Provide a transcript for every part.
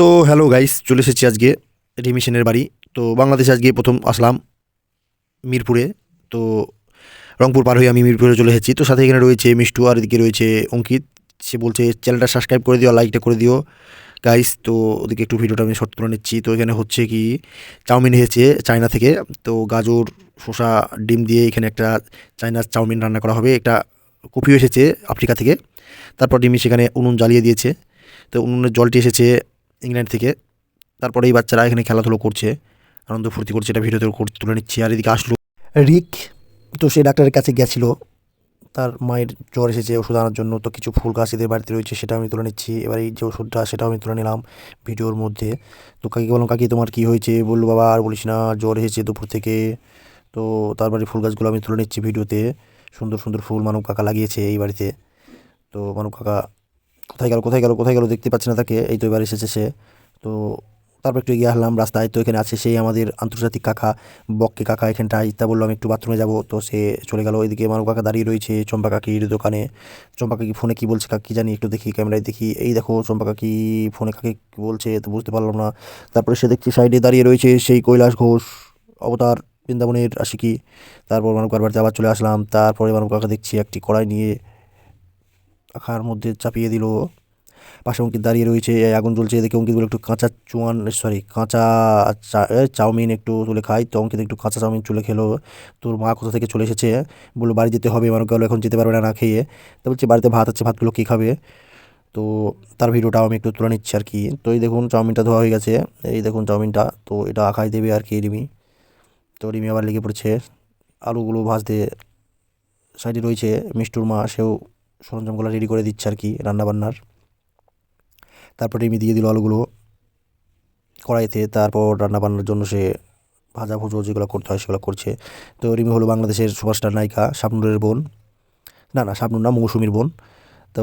তো hello guys চলে এসেছি আজকে রিমিশনের বাড়ি। তো বাংলাদেশে আজকে প্রথম আসলাম মিরপুরে। তো রংপুর পার হয়ে আমি মিরপুরে চলে এসেছি। তো সাথে এখানে রয়েছে মিষ্টু আর এদিকে রয়েছে অঙ্কিত। সে বলছে চ্যানেলটা সাবস্ক্রাইব করে দিও লাইকটা করে দিও। গাইস তো ওদিকে একটু ভিডিওটা আমি শর্ট তুলে নিচ্ছি। তো এখানে হচ্ছে কি, চাউমিন এসেছে চায়না থেকে। তো গাজর, শসা, ডিম দিয়ে এখানে একটা চায়নার চাউমিন রান্না করা হবে। একটা কফিও এসেছে আফ্রিকা থেকে। তারপর ডিমি সেখানে উনুন জ্বালিয়ে দিয়েছে। তো উনুনের জলটি এসেছে ইংল্যান্ড থেকে। তারপরে এই বাচ্চারা এখানে খেলাধুলো করছে, আনন্দ ফুর্তি করছে, এটা ভিডিওতে তুলে নিচ্ছি। আর এদিকে আসলো রিক, তো সে ডাক্তারের কাছে গেছিল। তার মায়ের জ্বর এসেছে, ওষুধ আনার জন্য। তো কিছু ফুল গাছ এদের বাড়িতে রয়েছে সেটা আমি তুলে নিচ্ছি। এবার এই যে ওষুধটা, সেটাও আমি তুলে নিলাম ভিডিওর মধ্যে। তো কাকি বললাম কাকি, তোমার কী হয়েছে? বলল, বাবা, আর বলিস না, জ্বর এসেছে দুপুর থেকে। তো তার বাড়ির ফুল গাছগুলো আমি তুলে নিচ্ছি ভিডিওতে। সুন্দর সুন্দর ফুল মানব কাকা লাগিয়েছে এই বাড়িতে। তো মানব কাকা কোথায় গেল কোথায় গেল কোথায় গেল দেখতে পাচ্ছি না তাকে। এই তো এবার এসেছে সে। তো তারপর একটু এগিয়ে আসলাম, রাস্তায় তো এখানে আছে সেই আমাদের আন্তর্জাতিক কাকা, বককে কাকা এখানটা। তা বললাম একটু বাথরুমে যাব। তো সে চলে গেল। এদিকে মানব কাকা দাঁড়িয়ে রয়েছে চম্পা কাকির দোকানে। চম্পা কাকি ফোনে কী বলছে কাকি জানি, একটু দেখি ক্যামেরায় দেখি। এই দেখো, চম্পা কাকি ফোনে কাকে কি বলছে তো বুঝতে পারলাম না। তারপরে সে দেখছি সাইডে দাঁড়িয়ে রয়েছে সেই কৈলাস ঘোষ, অবতার, বৃন্দাবনের আশিকি। তারপর মানব কাকার বাড়িতে আবার চলে আসলাম। তারপরে মানব কাকা দেখছি একটি কড়াই নিয়ে আখার মধ্যে চাপিয়ে দিল। পাশে অঙ্কিত দাঁড়িয়ে রয়েছে আগুন জ্বলছে, এদিকে অঙ্কিত বলে একটু কাঁচা চুয়ান সরি কাঁচা চাউমিন একটু তুলে খাই তো অঙ্কিত একটু কাঁচা চাউমিন চলে খেলো। তোর মা কোথা থেকে চলে এসেছে? বলল, বাড়ি যেতে হবে মানুষ গেলো এখন যেতে পারবে না না খেয়ে। তো বলছি, বাড়িতে ভাত আছে, ভাতগুলো কী খাবে? তো তার ভিডিওটাও আমি একটু তুলে নিচ্ছি আর কি। তো এই দেখুন, চাউমিনটা ধোয়া হয়ে গেছে। এই দেখুন চাউমিনটা, তো এটা আখাই দেবে আর কি রিমি। তো রিমি আবার লেগে পড়েছে। আলুগুলো ভাজতে সাইডে রয়েছে, মিষ্টুর মা, সেও সরঞ্জামগুলো রেডি করে দিচ্ছে আর কি রান্নাবান্নার। তারপর রিমি দিয়ে দিল আলুগুলো কড়াইতে, তারপর রান্নাবান্নার জন্য সে ভাজা ভুজো যেগুলো করতে হয় সেগুলো করছে। তো রিমি হলো বাংলাদেশের সুপারস্টার নায়িকা শাবনুরের বোন। না না, শাবনুর না মৌসুমীর বোন। তো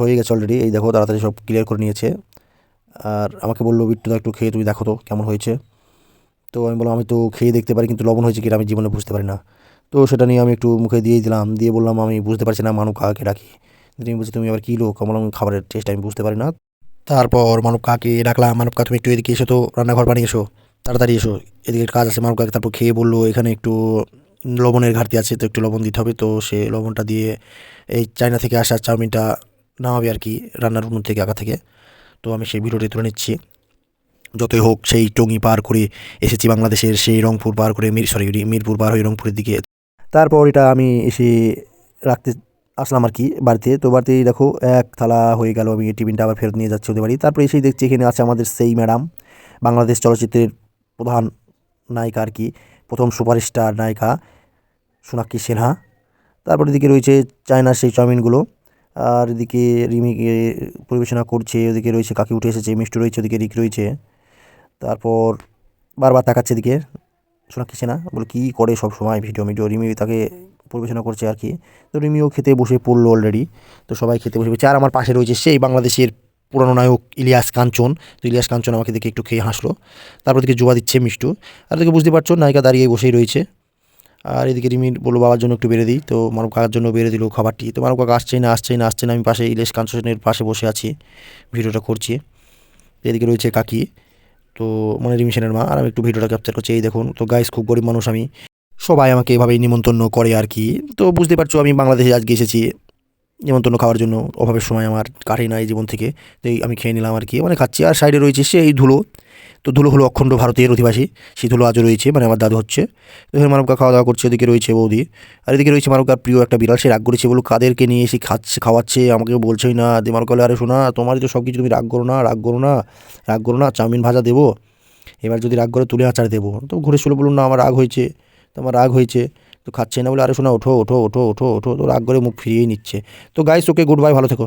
হয়ে গেছে অলরেডি এই দেখো তাড়াতাড়ি সব ক্লিয়ার করে নিয়েছে। আর আমাকে বলল, বিট্টু একটু খেয়ে তুমি দেখো তো কেমন হয়েছে? তো আমি বললাম, আমি তো খেয়ে দেখতে পারি, কিন্তু লবণ হয়েছে কিনা আমি জীবনে বুঝতে পারি না। তো সেটা নিয়ে আমি একটু মুখে দিয়ে দিলাম। দিয়ে বললাম, আমি বুঝতে পারছি না মানু কাকে ডাকি। তুমি বলছি, তুমি আবার কী লোক? আমি বললাম খাবারের টেস্ট আমি বুঝতে পারি না। তারপর মানব কাকে ডাকলাম মানব কা তুমি একটু এদিকে এসো তো, রান্নাঘর বানিয়ে এসো, তাড়াতাড়ি এসো। এদিকে কাজ আছে মানব কাকে তারপর খেয়ে বলল, এখানে একটু লবণের ঘাটতি আছে, তো একটু লবণ দিতে হবে। তো সে লবণটা দিয়ে এই চায়না থেকে আসা চাউমিনটা নামাবে আর কি, রান্নার উনুন থেকে আঁকা থেকে। তো আমি সেই ভিডিওটি তুলে নিচ্ছি। যতই হোক, সেই টঙ্গি পার করে এসেছি বাংলাদেশের, সেই রংপুর পার করে, মির সরি মিরপুর পার হয়ে রংপুরের দিকে। তারপর এটা আমি এসে রাখতে আসলাম আর কি বাড়িতে। তো বাড়িতে দেখো এক থালা হয়ে গেল, আমি টিফিনটা আবার ফেরত নিয়ে যাচ্ছি ওদের বাড়ি। তারপরে এসেই দেখছি এখানে আছে আমাদের সেই ম্যাডাম, বাংলাদেশ চলচ্চিত্রের প্রধান নায়িকা আর কি, প্রথম সুপারস্টার নায়িকা সোনাক্ষী সিনহা। তারপর এদিকে রয়েছে চায়নার সেই চাউমিনগুলো, আর এদিকে রিমিকে পরিবেশনা করছে, ওদিকে রয়েছে কাকি উঠে এসেছে, মিষ্টি রয়েছে, ওদিকে রিক রয়েছে। তারপর বারবার তাকাচ্ছে এদিকে। সোনাক্ষী না। বলে কী করে সব সময় ভিডিও ভিডিও রিমি তাকে পরিবেশনা করছে আর কি। তো রিমিও খেতে বসে পড়ল অলরেডি তো সবাই খেতে বসে পড়ছে। আর আমার পাশে রয়েছে সেই বাংলাদেশের পুরানো নায়ক ইলিয়াস কাঞ্চন। তো ইলিয়াস কাঞ্চন আমাকে দেখে একটু খেয়ে হাসলো। তারপর দিকে জোয়া দিচ্ছে মিষ্টু। আর এদিকে বুঝতে পারছ, নায়িকা দাঁড়িয়ে বসেই রয়েছে। আর এদিকে রিমির বলল, বাবার জন্য একটু বেড়ে দিই। তো মানব কাকার জন্য বেড়ে দিল খাবারটি। তো মানব কাকা আসছেই না আসছেই না আসছে না। আমি পাশে ইলিয়াস কাঞ্চনের পাশে বসে আছি, ভিডিওটা করছি। এদিকে রয়েছে কাকি। তো মানে রিমিশনের মা, আর আমি একটু ভিডিওটা ক্যাপচার করছি, এই দেখুন। তো গাইস খুব গরিব মানুষ আমি। সবাই আমাকে এভাবেই নিমন্ত্রণ করে আর কি। তো বুঝতে পারছ, আমি বাংলাদেশে আজকে এসেছি। নিমন্ত্রণ খাওয়ার জন্য অভাবের সময় আমার কাটে না এই জীবন থেকে। তো আমি খেয়ে নিলাম আর কি। মানে খাচ্ছি। আর সাইডে রয়েছে সে এই ধুলো। তো ধুলো হলো অখণ্ড ভারতের অধিবাসী। সেই ধুলো আজও রয়েছে। মানে আমার দাদু হচ্ছে। এখানে মানবকা খাওয়া দাওয়া করছে। ওদিকে রয়েছে বৌদি। আর এদিকে রয়েছে মানবকার প্রিয় একটা বিড়াল। সে রাগ করেছে। বলো কাদেরকে নিয়ে এসে খাচ্ছে, খাওয়াচ্ছে? আমাকে বলছেই না। দিয়ে মানব আরে শোনা তোমারই তো সব কিছু তুমি রাগ করো না, রাগ করো না, রাগ করো না। চাউমিন ভাজা দেবো। এবার যদি রাগ করে তুলে আচার দেবো। তো ঘুরে শুলে বলুন না, আমার রাগ হয়েছে। তো আমার রাগ হয়েছে। তো খাচ্ছে না বলে আরে শোনা, ওঠো ওঠো ওঠো ওঠো ওঠো তো রাগ করে মুখ ফিরিয়ে নিচ্ছে। তো গাইস ওকে গুড বাই ভালো থেকো।